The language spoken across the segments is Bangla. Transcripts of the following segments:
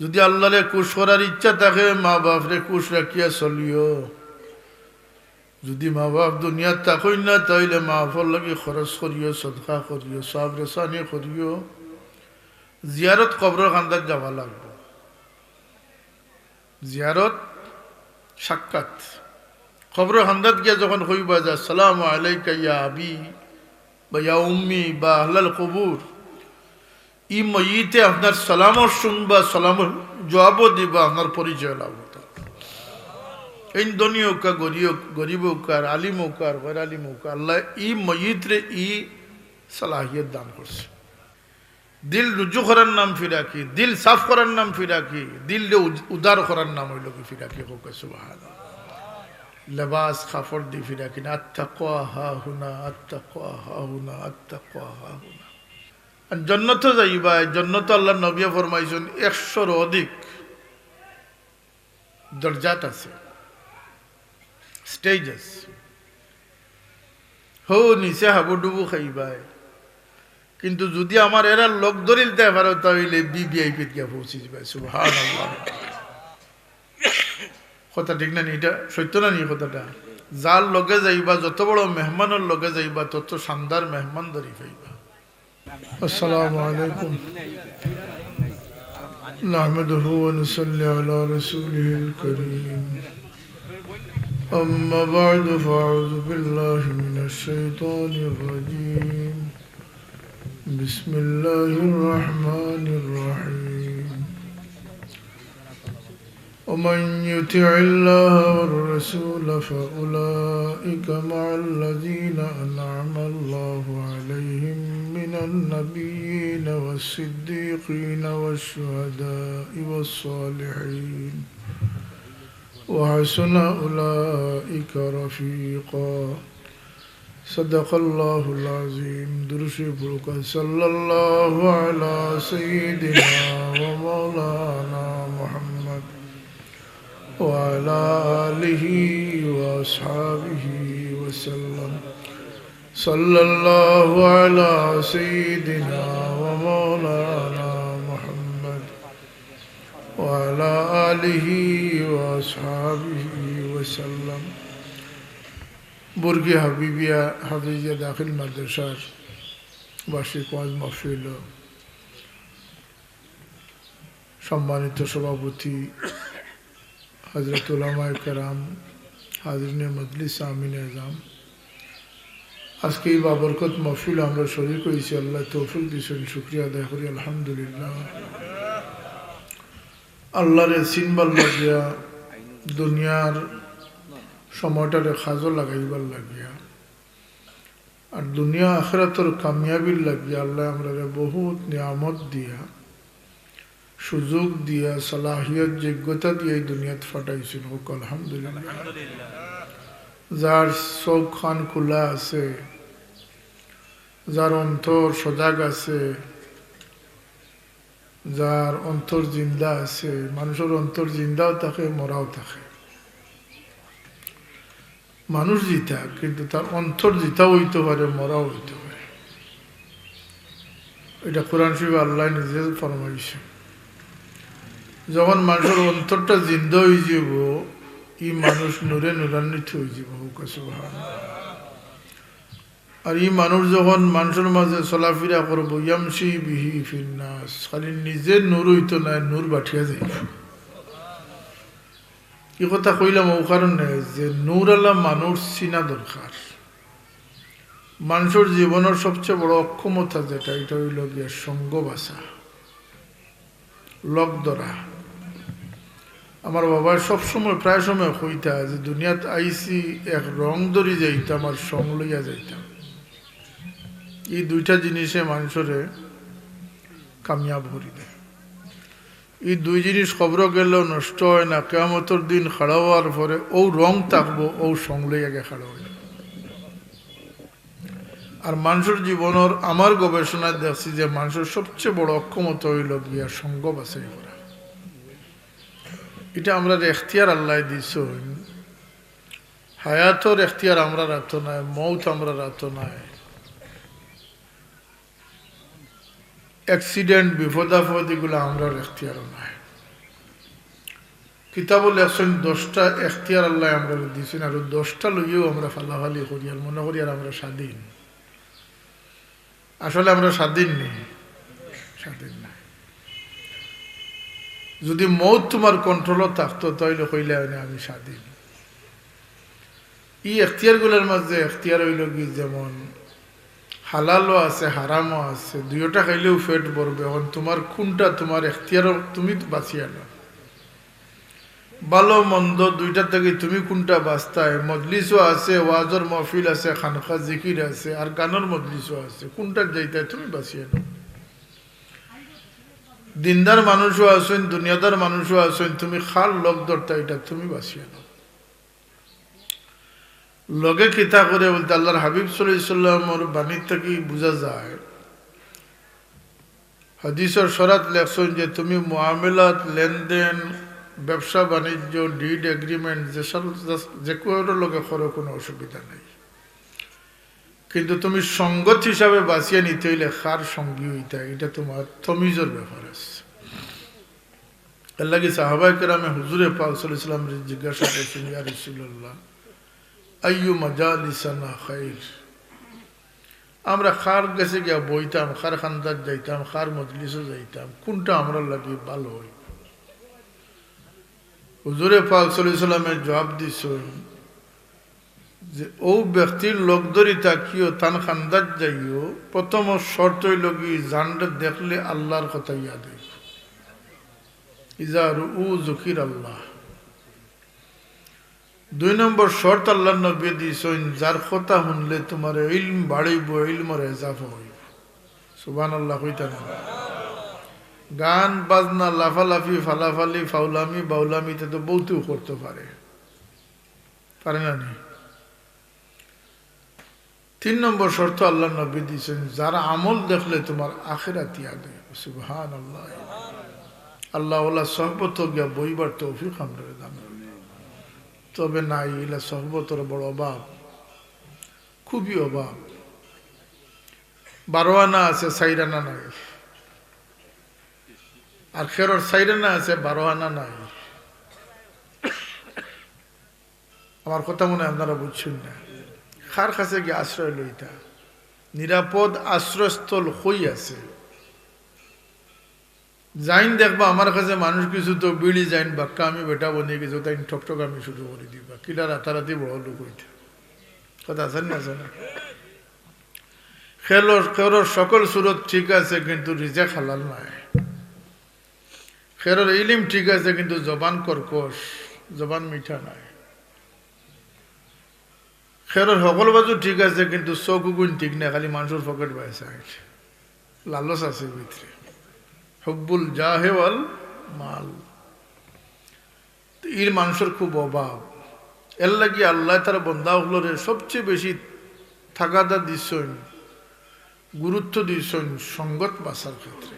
যদি আল্লাহরে কুশ করার ইচ্ছা থাকে, মা বাপরে কুশ রাখিয়া চলিও। যদি মা বাপ দুনিয়ার তাকই না, তাইলে মা বাপর লাগে খরচ করিও, সদকা করিও, সব রেসানি করিও। জিয়ারত কবর খান্দার যাওয়া লাগবে। জিয়ারত সাক্ষাৎ। খবর খান্দাত গিয়া যখন হইবা যা সালাম আলাইকা ইয়া আবি বা ইয়া উম্মি বা আহলাল কবুর। ই ময়িতে আপনার সালামও শুনবা সালামর জবাবও দিবা, আপনার পরিচয় লাভ এই ধনী হোক গরিব গরিব হোক আর আলিম হোক আর গैर আলিম হোক আল্লাহ ই ময়িতরে ই সালাহিয়ত দান করছে। দিল রুজু করার নাম ফিরাকি, দিল সাফ করার নাম ফিরাকি, দিল উদার করার নাম হইল কি ফিরাকি, হোক লেবাস কাপড় দি ফিরাকি না আত্মা হা হুনা আত্মা হা হুনা আত্মা হা হুনা। জন্নত যাইবা জন্নত আল্লাহ নবিয়া ফরমাইছেন, একশোর অধিক দরজাত আছে স্টেজ আছে। হো, নিচে হাবুডুবু খাইবাই কিন্তু যদি আমার এরা লোক ধরিল দেয় পারো, তাহলে বিবিআইপিত গিয়া পৌঁছে যাবে সুহান কথা ঠিক না নি? এটা সত্য না নি কথাটা? যার লগে যাইবা, যত বড় মেহমানের লগে যাইবা, তত শানদার মেহমান ধরি পাইবা السلام عليكم. نحمده ونصلي على رسوله الكريم. أما بعد فأعوذ بالله من الشيطان الرجيم. بسم الله الرحمن الرحيم. ومن يطع الله والرسول فأولئك مع الذين أنعم الله عليهم النبيين والصديقين والشهداء والصالحين. وحسن أولئك رفيقا. صدق الله العظيم. درش بلك صلى الله على سيدنا ومولانا محمد وعلى آله وأصحابه وسلم. صلى الله على سيدنا ومولانا محمد وعلى آله وأصحابه وسلم বুর্গি হাবিবিয়া হাফিজিয়া দাখিল মাদ্রাসার বার্ষিক ওয়াজ মহফিল সম্মানিত সভাপতি হজরত উলামা কারাম হাজরিনে মজলিস আমিন এজাম আজকে এই বাবরকত মহফিল আমরা শরীর করেছি। আল্লাহ তৌফিক দিয়েছেন শুক্রিয়া আদায় করি, আলহামদুলিল্লাহ। আল্লাহরে সিনবার লাগিয়া দুনিয়ার সময়টারে খাজো লাগাইবার লাগিয়া আর দুনিয়া আখরাতর কামিয়াবির লাগিয়া আল্লাহ আমরা বহুত নিয়ামত দিয়া, সুযোগ দিয়া, সালাহিয়ত, যোগ্যতা দিয়ে এই দুনিয়াত ফাটাইছিল। হোক, আলহামদুলিল্লাহ। যার চোখ খান খোলা আছে যার অন্তর সজাগ আছে, যার অন্তর জিন্দা আছে, মানুষের অন্তর জিন্দাও থাকে, মরাও থাকে। মানুষ জিতা, কিন্তু তার অন্তর জিতাও হইতে পারে, মরাও হইতে পারে। এটা কোরআন শিব আল্লাহ নিজে ফরমাইছে। যখন মানুষের অন্তরটা জিন্দা হয়ে যাব ই মানুষ নূরে নূরান্বিত হয়ে যাব আর ই মানুষ যখন মানুষের মাঝে চলাফেরা করব ইয়ামসি বিহি ফিন্নাস। খালি নিজে নূর হইতো না, নূর বাঠিয়া যাইব এই কথা কইলাম ও কারণে যে নূর আল্লাহ মানুষ চিনা দরকার। মানুষের জীবনের সবচেয়ে বড় অক্ষমতা যেটা, এটা হইল গিয়া সঙ্গ বাসা লক ধরা। আমার বাবার সবসময় প্রায় সময় কইতা যে, দুনিয়াত আইসি এক রং ধরি যাইতাম আর সং লইয়া যাইতাম। এই দুইটা জিনিসে মানুষরে কামিয়াব করি দেয়। এই দুই জিনিস খবর গেলেও নষ্ট হয় না কেমতর দিন খাড়া হওয়ার পরে ও রং থাকব ও সং লইয়াকে খাড়া হয়ে আর মানুষের জীবনের আমার গবেষণায় দেখছি যে মানুষের সবচেয়ে বড় অক্ষমতা হইল গিয়া সঙ্গ বাছাই করা। এটা আমরা এখতিয়ার আল্লাহ দিছ হায়াতর এখতিয়ার আমরা রাখত নাই, মৌত আমরা রাখত নাই। অ্যাক্সিডেন্ট বিপদাফদ এগুলো আমরা এখতিয়ারও নাই। কিতাব লেখছেন দশটা এখতিয়ার আল্লাহ আমরা দিয়েছেন আর দশটা লইয়েও আমরা ফালাফালি করি আর মনে করি আর আমরা স্বাধীন। আসলে আমরা স্বাধীন নেই। স্বাধীন না যদি মৌত তোমার কন্ট্রোলও থাকতো তাহলে কইলে আমি স্বাধীন। এই এখতিয়ারগুলোর মাঝে এখতিয়ার হইল কি? যেমন হালালও আছে, হারামও আছে দুইটা খাইলেও ফেট পড়বে এখন তোমার কোনটা তোমার এখতিয়ার তুমি বাঁচিয়ে নাও। ভালো, মন্দ, দুইটা থেকে তুমি কোনটা বাস্তায় মজলিসও আছে ওয়াজর মহফিল আছে খানখা জিকির আছে, আর গানের মজলিসও আছে। কোনটা যাইতে তুমি বাঁচিয়ে নাও। দিনদার মানুষও আছেন দুনিয়াদার মানুষও আছেন, তুমি খাল, লোক ধরতা এটা তুমি বাঁচিয়ে নাও। লগে কিতা করে বলতে আল্লাহর হাবিব সাল্লামর বাণীর থেকে বোঝা যায়। হাদিসর সরাত লেখছেন যে তুমি মোয়ামেলাত লেনদেন, ব্যবসা বাণিজ্য, ডিড এগ্রিমেন্ট যেসব যে কোনো লোকে করো, কোনো অসুবিধা নেই। কিন্তু তুমি সঙ্গত হিসাবে বাঁচিয়ে নিতে হইলে খার সঙ্গী হইতে এটা তোমার তমিজর ব্যাপার আছে। আল্লাহ সাহাবাই কেরামে হুজুরে পাক সাল্লাম জিজ্ঞাসা করছেন, ইয়া রসুল্লাহ আইয়ু মজালিসানা আমরা খার গেছে গিয়া বইতাম, খার খান্দার যাইতাম, খার মজলিসও যাইতাম। কোনটা আমরা লাগি ভালো হই হুজুরে পাক সাল্লামের জবাব দিছ যে, ও ব্যক্তির লোক ধরি তাকিও, তান খান্দার যাইও, প্রথম শর্ত হইল কি দেখলে আল্লাহর কথা ইয়াদ ইজার উ জকির আল্লাহ। দুই নম্বর শর্ত আল্লাহ নবী দিয়েছেন, যার কথা শুনলে তোমার ইলম বাড়িব, ইলমর এজাফ হইব। সুবান আল্লাহ হইতা না গান, বাজনা, লাফালাফি, ফালাফালি, ফাউলামি, বাউলামিতে তো বলতেও করতে পারে। পারে না নি? তিন নম্বর শর্ত আল্লাহ নবী দিয়েছেন, যারা আমল দেখলে তোমার আখেরা তিয়াগে সুবহান আল্লাহ আল্লাহ ওলা সহবত গিয়া বইবার তৌফিক আমরা তবে নাই এলা সহবতর বড় অভাব। খুবই অভাব। বারো আনা আছে, সাইরানা নাই। আর খেরর সাইরানা আছে বারো আনা নাই। আমার কথা মনে আপনারা বুঝছেন না। খার কাছে গিয়ে আশ্রয় লইতা। নিরাপদ আশ্রয়স্থল হই আছে। যাইন দেখবা, আমার কাছে মানুষ কিছু তো বিড়ি যাইন বাক্কা আমি বেটা বনিয়ে কিছু, তাই ঠকঠক আমি শুরু করে দিবা কিলা রাতারাতি বড় লোক হইতে। কথা আছেন না জানা খেলোর খেলোর সকল সুরত ঠিক আছে, কিন্তু রিজেক হালাল নাই। খেরোর ইলিম ঠিক আছে, কিন্তু জবান কর্কশ, জবান মিঠা নাই। খেরোর সকল বাজু ঠিক আছে, কিন্তু চকু গুণ ঠিক নাই, খালি মানুষের পকেট বাইছে। লালস আছে ভিতরে। হব্বুল জাহেওয়াল মাল। এর মানুষের খুব অভাব। এর লাগি আল্লাহ তার বন্ধাগুলোরে সবচেয়ে বেশি থাকাদা দিচ্ছেন গুরুত্ব দিচ্ছেন সঙ্গত বাসার ক্ষেত্রে।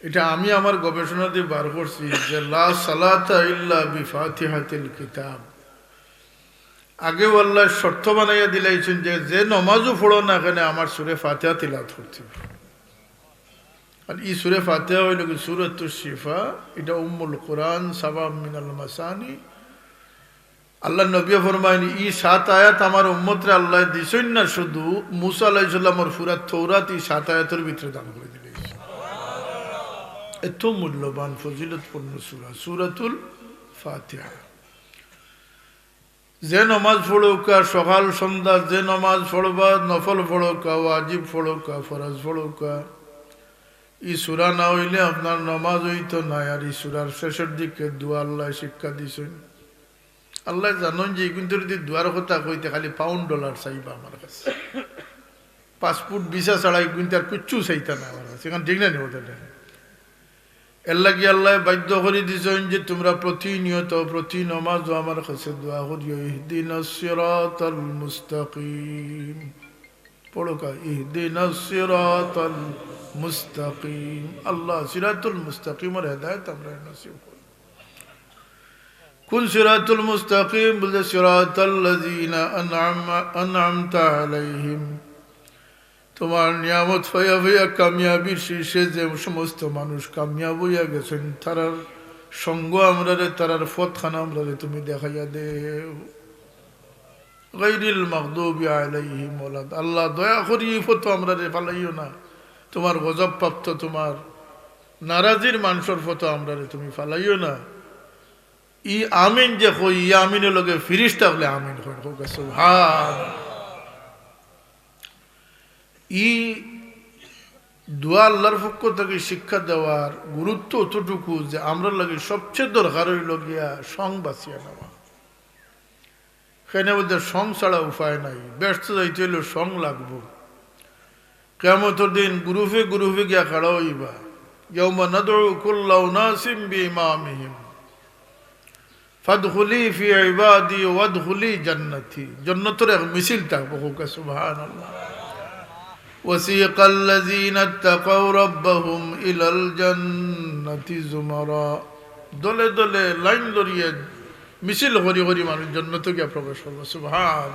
এটা আমি আমার গবেষণা দিয়ে বার করছি যে, লা সালাতা ইল্লা বিফাতিহাতিল কিতাব। আগেও আল্লাহ শর্ত বানাইয়া দিলাইছেন যে যে নমাজও পড়ো না এখানে আমার সুরে ফাতিহা তিলাত করতে আর ই সুরে ফাতিহা হইল কি সুরত শিফা, এটা উম্মুল কোরআন, সাবাব মিনাল মাসানি। আল্লাহ নবী ফরমাইনি ই সাত আয়াত আমার উম্মতরে আল্লাহ দিছেন না, শুধু মুসা আলাইসাল্লামর ফুরাত থৌরাত ই সাত আয়াতের ভিতরে দান করে দিলে এত মূল্যবান, ফজিলতপূর্ণ সুরা, সুরাতুল ফাতিহা। যে নমাজ পড়ৌকা সকাল সন্ধ্যা, যে নমাজ পড়বা, নফল পড়ৌকা ওয়াজিব পড়ৌকা ফরজ পড়ৌকা ই না হইলে আপনার নমাজ হইতো নাই, আর ই সুরার শেষের দিকে দোয়া আল্লাহ শিক্ষা দিছেন। আল্লাহ জানেন যে কিন্তু যদি দুয়ার কথা কইতে খালি পাউন্ড ডলার চাইবা আমার কাছে। পাসপোর্ট ভিসা ছাড়াই কিন্তু আর কিচ্ছু চাইতা না আমার কাছে। এখানে ঠিক না নি ওদের এর আল্লাহ বাধ্য করে দিছেন যে তোমরা প্রতিনিয়ত, প্রতি নমাজ আমার কাছে দোয়া করিও। সিরাতাল মুস্তাকিম। পড়ো মুস্তাকিম। আল্লাহ সিরাতুল মুস্তাকিমের হেদায়ত আমরা নসিব করি কোন সিরাতুল মুস্তাকিম বলে সিরাতাল্লাযীনা আনআমা আনআমতা আলাইহিম। তোমার নিয়ামত ফয়া ফয়া কামিয়াবির শীর্ষে যে সমস্ত মানুষ কামিয়াব হইয়া গেছেন, তারার সঙ্গ আমরা রে তারার ফত খানা আমরা রে তুমি দেখাইয়া দেও। গৈরিল মকদুবি আলাইহি মোলাদ আল্লাহ দয়া করি এই ফতো আমরা রে পালাইও না। তোমার গজব প্রাপ্ত তোমার নারাজির মানুষের ফতো আমরা রে তুমি ফালাইও না। ই আমিন যে কই, ই আমিনের লগে ফিরিস্তা বলে আমিন হই হোক, সুবহান। ই দোয়া আল্লাহর পক্ষ থেকে শিক্ষা দেওয়ার গুরুত্ব অতটুকু যে আমরা লাগে সবচেয়ে দরকার হইল গিয়া সং বাঁচিয়া নেওয়া। সেখানে বলতে সং ছাড়া উপায় নাই ব্যস্ত যাইতে হইলে সং লাগবো কেমতর দিন গ্রুপে গ্রুপে গিয়া খাড়া হইবা ইয়ৌমা নদউ কুল্লা উনাসিম বিইমামিহিম ফাদখুলি ফি ইবাদি ওয়াদখুলি জান্নাতি জান্নাতের এক মিছিল থাকবো হোকা সুবহানাল্লাহ وسيق الذين اتقوا ربهم إلى الجنة زمرا দলে দলে লাইন ধরিয়ে মিছিল হরি হরি মানুষ জন্নত গিয়া প্রবেশ করব সুবহান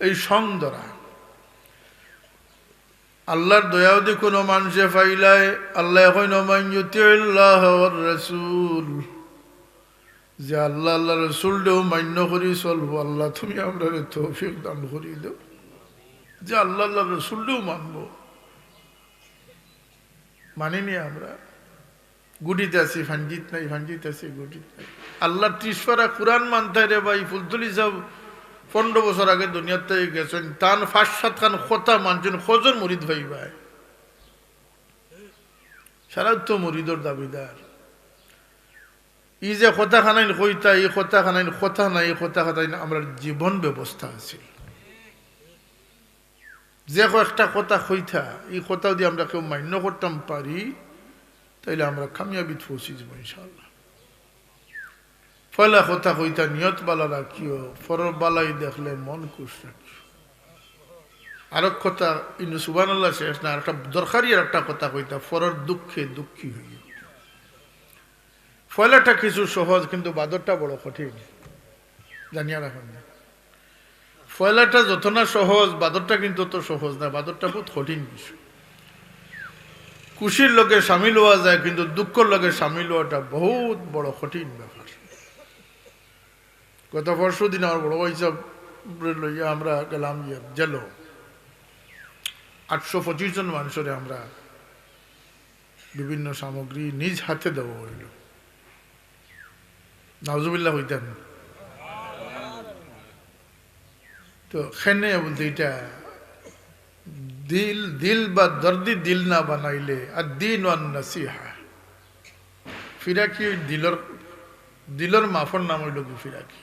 এই সং ধরা আল্লাহর দয়াবদি কোনো মানুষে ফাইলায়, আল্লাহ মাইয়ুতিল্লাহ রসুল। যে আল্লাহ আল্লাহ রসুলটাও মান্য করি চলবো, আল্লাহ তুমি আমরা তৌফিক দান করি দেও। যে আল্লাহ আল্লাহ রসুলটাও মানব। মানিনি আমরা। গুডিতে আছি ফাঞ্জিত নাই ফাঞ্জিত আছি গুডিত নাই আল্লাহ ত্রিশপারা কোরআন মানতে রে ভাই, ফুলতুলি সব পনেরো বছর আগে দুনিয়াতে গেছেন। তান ফাঁস খান খোতা মানছেন খোঁজন মরিদ ভাই ভাই। সারা তো মরিদর দাবিদার। ই যে কথা খানাইন কইতা, এই কথা খানাইন কথা নাই, এই কথা খানাইন আমরা জীবন ব্যবস্থা আছিল যে একটা কথা কইতা, এই কথা যদি আমরা কেউ মান্য করতাম পারি, তাইলে আমরা কামিয়াবিদ পৌঁছি যাব ইনশাল্লাহ ফলে কথা কইতা নিয়ত বালা রাখিও ফরর বালাই দেখলে মন খুশ রাখিও। আর কথা ইন্দু সুবান আল্লাহ শেষ না একটা দরকারি আর একটা কথা কইতা, ফরর দুঃখে দুঃখী হইও। ফয়লাটা কিছু সহজ, কিন্তু বাদরটা বড় কঠিন। জানিয়া রাখুন না। ফয়লাটা যত না সহজ, বাদরটা কিন্তু অত সহজ না, বাদরটা বহুত কঠিন বিষয়। খুশির লোকে সামিল হওয়া যায়, কিন্তু দুঃখর লোকে সামিল হওয়াটা বহুত বড় কঠিন ব্যাপার। গত পরশু দিন আমার বড় হিসাব লইয়া আমরা গেলাম ইয়ে জেল। আটশো পঁচিশ জন মানুষের আমরা বিভিন্ন সামগ্রী নিজ হাতে দেওয়া হইল। নাজুবিল্লাহ হইতেন। তো খেনে বলতে এটা দিল দিল বা দর্দি দিল না বানাইলে, আর দিন ওয়ান নাসিহা। ফিরাকি দিলর দিলর মাফর নাম হইল কি ফিরাকি?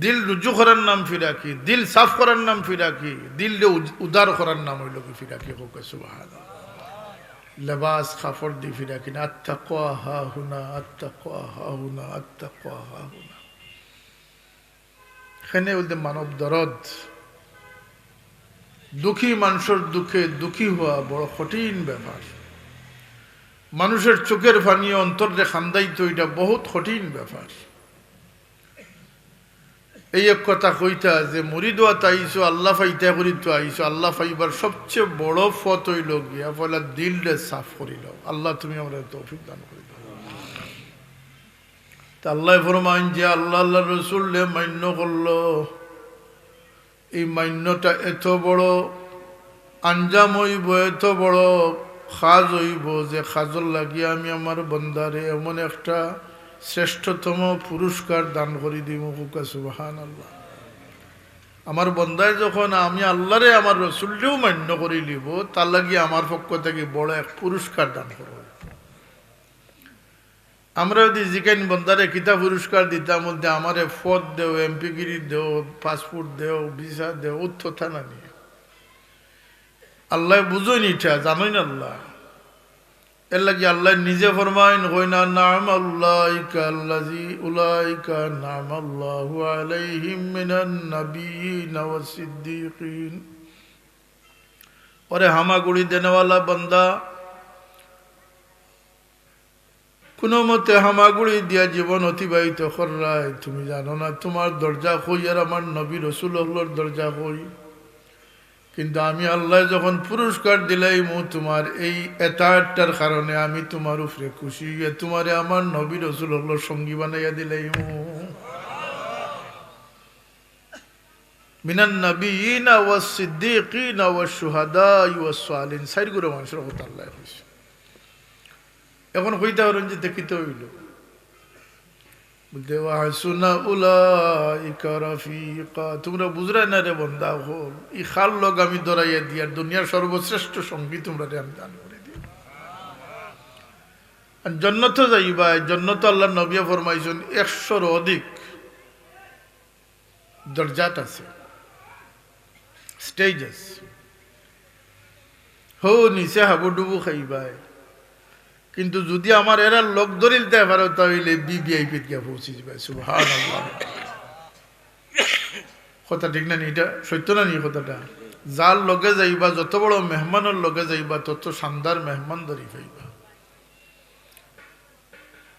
দিল রুজু করার নাম ফিরাকি দিল সাফ করার নাম ফিরাকি দিল উদার করার নাম হইল কি? ফিরাকি হোক লেবাস কাপড় দি ফিরাকি না? আত্মা হা হুনা আত্মা হা হুনা আত্মা হা হুনা। এখানে বলতে মানব দরদ। দুঃখী মানুষের দুঃখে দুঃখী হওয়া বড় কঠিন ব্যাপার। মানুষের চোখের ফানিয়ে অন্তরে খান্দাইতো, এটা বহুত কঠিন ব্যাপার। এই এক কথা কইতা যে মরিদোয়া তাইছো আল্লাহ ফাইতা করি তো আইছো আল্লাহ ফাইবার সবচেয়ে বড় ফত হইল গিয়া, ফলে দিলরে সাফ করিল। আল্লাহ তুমি আমরা তৌফিক দান করি তা আল্লাহ ফরমাইন যে আল্লাহ আল্লাহ রসুল্লে মান্য করল। এই মান্যটা এত বড়, আঞ্জাম হইব এত বড়, খাজ হইব যে খাজর লাগিয়ে আমি আমার বন্দারে এমন একটা শ্রেষ্ঠতম পুরস্কার দান করি দিব হুকা সুবাহান আল্লাহ আমার বন্দায় যখন আমি আল্লাহরে, আমার রসুলটাও মান্য করে নিব তার লাগিয়ে আমার পক্ষ থেকে বড় এক পুরস্কার দান করব। আমরা যদি জিকাইন বন্দারে কিতা পুরস্কার দিতাম বলতে আমারে ফদ দেও এমপিগিরি দেও, পাসপোর্ট দেও, ভিসা দেও, উত্তর না নিয়ে। আল্লাহ বুঝোই ইটা জানোই না আল্লাহ। এর লাগে আল্লাহ নিজে ফরমাইন হই না নাম আল্লাহ আল্লাজি উলাইকা নাম আল্লাহ আলাইহিম মিনান নাবিয়িন ওয়াস সিদ্দিকিন। ওরে হামাগুড়ি দেনেওয়ালা বান্দা, কোনো মতে হামাগুড়ি দিয়া জীবন অতিবাহিত করায় তুমি জানো না, তোমার দরজা কই আর আমার নবী রসুল হলোর দরজা কই কিন্তু আমি আল্লাহ যখন পুরস্কার দিলাইমু তোমার এই এতারটার কারণে আমি তোমার উপরে খুশি। তোমারে আমার নবী রসুল্লাহ সঙ্গী বানাইয়া সিদ্দিকিনা ওয়া শুহাদা কথা আল্লাহ এখন হইতে পারেন যে দেখিতে হইল। বলতে তোমরা বুঝরাই না রে বন্দা হল ই খাল লগ আমি দরাইয়া দিয়ার দুনিয়ার সর্বশ্রেষ্ঠ সঙ্গী তোমরা রে আমি দান করে দিই। জন্নত যাইবা জন্নত আল্লাহ নবিয়া ফরমাইছেন একশোর অধিক দরজাত আছে। স্টেজেস। হো, নিচে হাবুডুবু খাইবাই কিন্তু যদি আমার এরা লোক ধরিলতে পারো তাহলে বিবিআইপিত গিয়ে পৌঁছে যাবে সুহান কথা ঠিক না এটা সত্য না নি কথাটা? যার লগে যাইবা, যত বড় মেহমানের লগে যাইবা, তত শানদার মেহমান ধরি পাইবা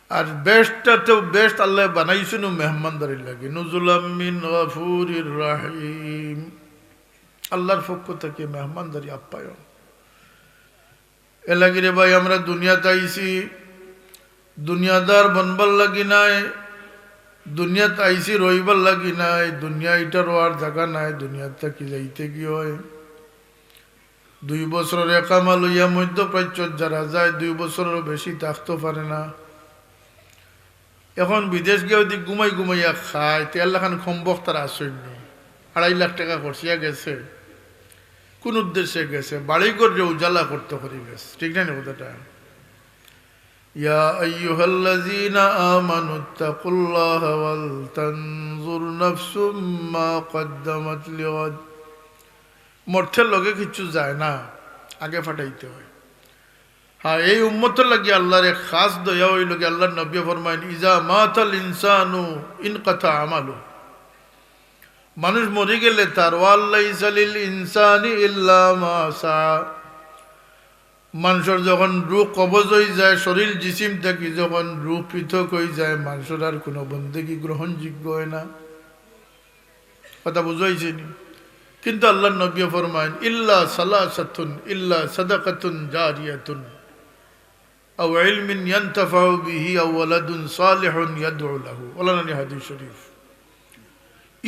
আর বেস্টটা তো বেস্ট আল্লাহ বানাইছিল মেহমানদারি লাগে। নুজুলামিন গফুরির রাহিম। আল্লাহর পক্ষ থেকে মেহমানদারি আপ্যায়ন। এ লাগি রে ভাই, আমরা দুনিয়াতে আইছি। দুনিয়াদার বনবার লাগি নাই, দুনিয়াতে আইছি রইবার লাগি নাই, দুনিয়া এটা রোয়ার জায়গা নাই দুনিয়ার থাকি যাইতে কি হয়? দুই বছরের একামা লইয়া মধ্যপ্রাচ্য যারা যায়, দুই বছরেরও বেশি থাকতে পারে না। এখন বিদেশ গিয়ে ওদিক ঘুমাই ঘুমাইয়া খায় তেল লাখান সম্ভব তার আসেননি আড়াই লাখ টাকা খরচিয়া গেছে। কোন উদ্দেশ্যে গেছে? বাড়ি করে উজালা করতে করে গেছে ঠিক না কথাটা? ইয়া আইয়ুহাল্লাযীনা আমানু তাকুল্লাহা ওয়াল তানজুর নাফসুম মা কদ্দামাত লিগাদ। মর্থের লগে কিছু যায় না, আগে ফাটাইতে হয়। হ্যাঁ এই উম্মতের লাগি আল্লাহর এক খাস দয়া হইল কি আল্লাহর নবী ফরমাইন, ইজা মাতাল ইনসানু ইন কথা আমালু মানুষ মরে গেলে তার ইনসানি মানুষের যখন রু কবজ হয়ে যায়, শরীর জিসিম থেকে যখন রু পৃথক হয়ে যায়, মানুষের আর কোনো বন্দেগি গ্রহণযোগ্য হয় না। কথা বুঝাইছে নি কিন্তু আল্লাহ নবী ফরমায়ন, ইল্লা সালাসাতুন, ইল্লা সাদাকাতুন জারিয়াতুন। আও ইলমিন ইয়ান্তাফাউ বিহি আও ওয়ালাদুন সালিহুন ইয়াদউ লাহু ওলানা হাদিস শরীফ।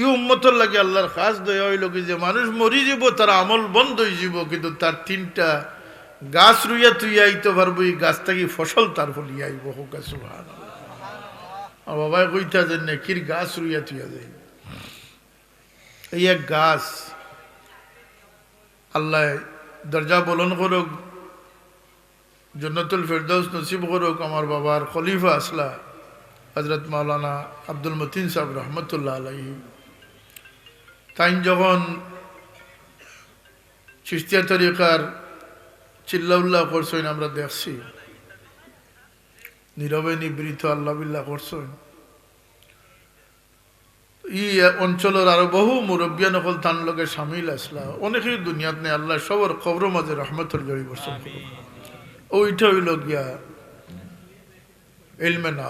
ই উম্মতর লাগে আল্লাহর খাস দয়া হইল কি যে মানুষ মরি যাব, তার আমল বন্ধ হয়ে যাব, কিন্তু তার তিনটা গাছ রুইয়া তুই আইতে পারব, এই গাছ থেকে ফসল তার ফল আইব, হোক আর বাবাই কইতা যে নেকির গাছ রুইয়া তুই যাই এই এক গাছ আল্লাহ দরজা বলন করুক, জন্নতুল ফেরদৌস নসিব করুক, আমার বাবার খলিফা আসলা হজরত মাওলানা আব্দুল মতিন সাহেব রহমতুল্লাহ আলহী তাই যখন চিস্তিয়া তরিকার চিল্লাউল্লাহ করছেন, আমরা দেখছি। নীরবে নিবৃত আল্লাহ বিল্লাহ করছেন। ই অঞ্চলের আরও বহু মুরব্বিয়া নকল তান লোকে সামিল আসলা। অনেকেই দুনিয়াত নেই আল্লাহ সবর কবর মাঝে রহমতর জড়ি করুন ওইটা হইল গিয়া এলমে না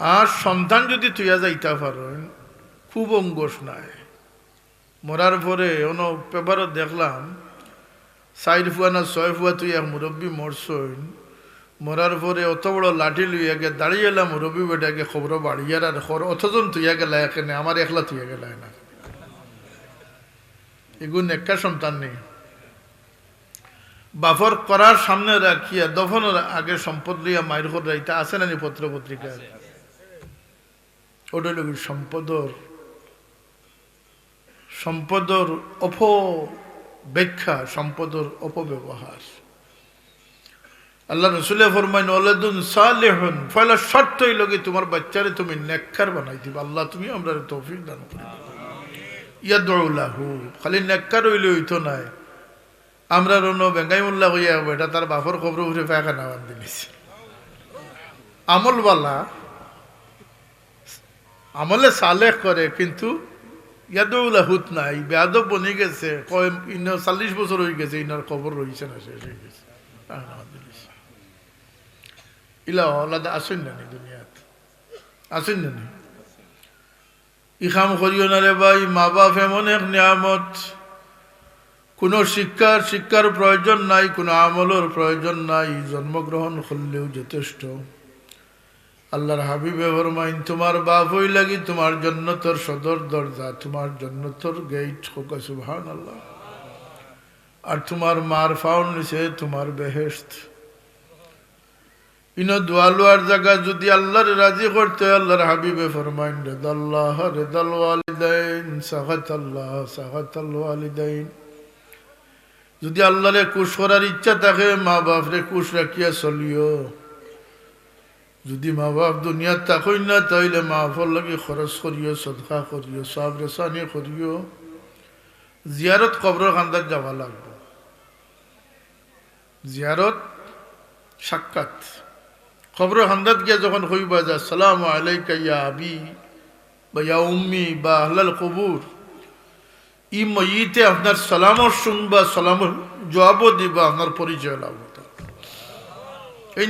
আর সন্তান যদি তুইয়া যাইতে পারেন, খুব অঙ্গস নাই। মরার পরে অন পেপারত দেখলাম, চাইর ফুয়া না ছয় ফুয়া তুই এক মুরব্বী মরছইন। মরার পরে অত বড় লাঠি লইয়া গে দাঁড়িয়ে এলাম, মুরব্বী বেটাকে খবর বাড়িয়ার আর খর অতজন তুইয়া গেলা এখানে আমার একলা তুইয়া গেলা না। এগুন একটা সন্তান নেই। বাফর করার সামনে রাখিয়া দফনের আগে সম্পদ লইয়া মায়ের ঘর রাইতে আছে না নি পত্র পত্রিকায় ওটা লোক সম্পদর সম্পদর অপ ব্যাখ্যা সম্পদর অপব্যবহার। আল্লাহ রসুলের ফরমাইন ওলাদুন সালেহন ফয়লা শর্ত কি তোমার বাচ্চারে তুমি নেককার বানাই দিবা। আল্লাহ তুমি আমরা তৌফিক দান করে। ইয়াদুল্লাহু খালি নেককার হইলে হইতো নাই আমরা রন বেঙ্গাইমুল্লাহ হইয়া বেটা তার বাপর খবর উঠে পায়খানা বান দিলিস আমলওয়ালা আমলে সালেহ করে, কিন্তু ইয়াদুল্লাহ হুত নাই, বেয়াদব বনে গেছে, কয় ইন চল্লিশ বছর হয়ে গেছে ইনার খবর রয়েছে না, শেষ হয়ে গেছে। ইলা আলাদা আসেন না নি দুনিয়াত? আসেন না নি? ইখাম করিও না রে ভাই, মা বাপ কোনো শিক্ষার শিক্ষার প্রয়োজন নাই, কোনো আমলের প্রয়োজন নাই, জন্মগ্রহণ করলেও যথেষ্ট। আল্লাহর হাবিবে ফরমাইন, তোমার বাপ হই লাগি তোমার জন্য তোর সদর দরজা, তোমার জন্য তোর গেট হোক আল্লাহ আর তোমার মার ফাউন নিছে, তোমার বেহেস্ত ইন দোয়ালুয়ার জায়গা যদি আল্লাহর রাজি করতে আল্লাহর হাবিবে ফরমাইন, রেদাল্লাহ, রেদাল ওয়ালিদাইন সাহাত আল্লাহ সাহাত আল ওয়ালিদাইন। যদি আল্লাহরে কুশ করার ইচ্ছা থাকে মা বাপরে কুশ রাখিয়া চলিও। যদি মা বাপ দুনিয়ার থাকই না, তাইলে মা বাপর লাগে খরচ করিও সদকা করিও সব রেসানি করিও জিয়ারত কবর খান্দার যাওয়া লাগবে। জিয়ারত সাক্ষাৎ। খবর খান্দাত গিয়া যখন হইবা যা সালাম আলাইকা ইয়া আবি বা ইয়া উম্মি বা আহলাল কবুর। ই মইতে আপনার সালামও শুনবা সালামর জবাবও দিবা, আপনার পরিচয় লাভ এই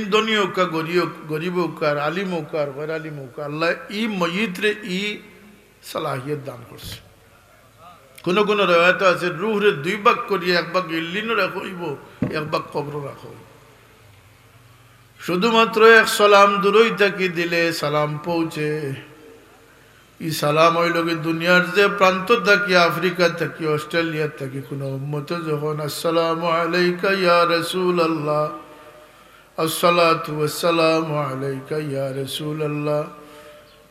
গরিব আর আর আল্লাহ ই ই সালাহিয়ত দান করছে। কোন কোন রেওয়ায়ত আছে, রুহরে দুই ভাগ এক ভাগ ইল্লিনও এক ভাগ কবর শুধুমাত্র এক সালাম দূরই থাকি দিলে সালাম পৌঁছে। ই সালাম হইল কি দুনিয়ার যে প্রান্ত থাকি, আফ্রিকা থাকি, অস্ট্রেলিয়া থাকি, কোনো উম্মত যখন আসসালামু আলাইকা ইয়া রাসূল আল্লাহ আসসালাতু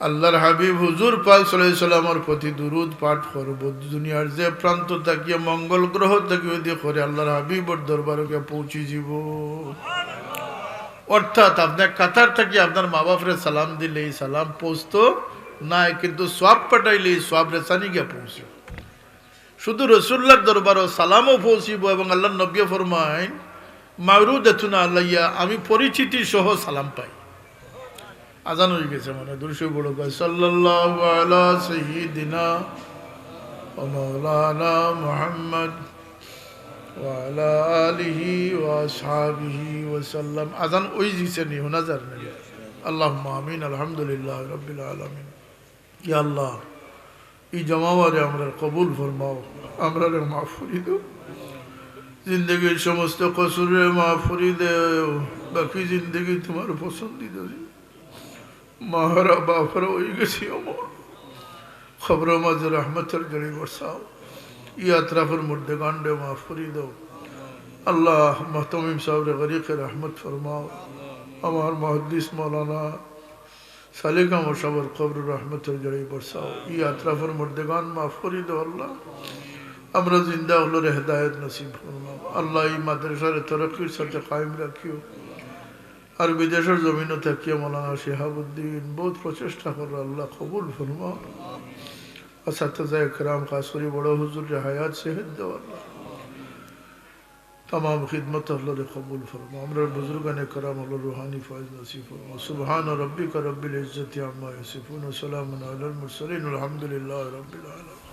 আল্লাহর হাবিব, হুজুর পাক সাল্লামের প্রতি দুরুদ পাঠ করব। দুনিয়ার যে প্রান্ত থাকিয়া, মঙ্গল গ্রহ থেকে যদি করে, আল্লাহর হাবিবর দরবারকে পৌঁছে যাব। অর্থাৎ আপনার কাতার থাকি আপনার মা বাপরে সালাম দিলে এই সালাম পৌঁছতো, নাই কিন্তু সব পাঠাইলে এই সব রেসানি গিয়ে পৌঁছে শুধু রসুল্লার দরবারও সালামও পৌঁছিব এবং আল্লাহ নব্য ফরমাইন মারু দেতুনা আল্লাইয়া আমি পরিচিতি সহ সালাম পাই। আজান হয়ে গেছে মানে দুশো বড় গাছ সাল্লাল্লাহু আলা সাইয়্যিদিনা ওয়া আলিহি ওয়া আসহাবিহি আজান ওই দিছে নি হোনা যার নাকি আল্লাহুম্মা আমিন, আলহামদুলিল্লাহ রাব্বিল আলামিন। ইয়া আল্লাহ, এই জমাওয়ারে আমরা কবুল ফরমাও আমরা মাফ করি দাও। জিন্দগির সমস্ত কসুরে মাফ করি দেও। বাকি জিন্দগি তোমার পছন্দিত মাহারা বাফরা হয়ে গেছি অমর। খবর মাঝে রহমতের জড়ি বর্ষাও ই আতরাফের মধ্যে গান্ডে মাফ করি দাও। আল্লাহ মহতমিম সাহরে গরিকে রহমত ফরমাও। আমার মহদিস মৌলানা সালিকা মোসাবর খবর রহমতের জড়ি বর্ষাও ই আতরাফের মধ্যে গান মাফ করি আল্লাহ। আমরা জিন্দা হলোর হেদায়ত নসিব ফরমাও আল্লাহ এই মাদ্রাসার তরক্কির সাথে কায়েম রাখিও আর বিদেশের জমিনও থাকিও মৌলানা শিহাবুদ্দিন বহুত প্রচেষ্টা করো আল্লাহ কবুল ফরমাও اساتذہ اکرام خاص کری بڑا حضور حیات صحت دو اللہ تمام خدمت اللہ قبول فرما. أمر بزرگان کرام اللہ روحانی فائز نصیب فرما. سبحان ربک رب العزت عما یصفون وسلام علی المرسلین. الحمد لله رب العالمین.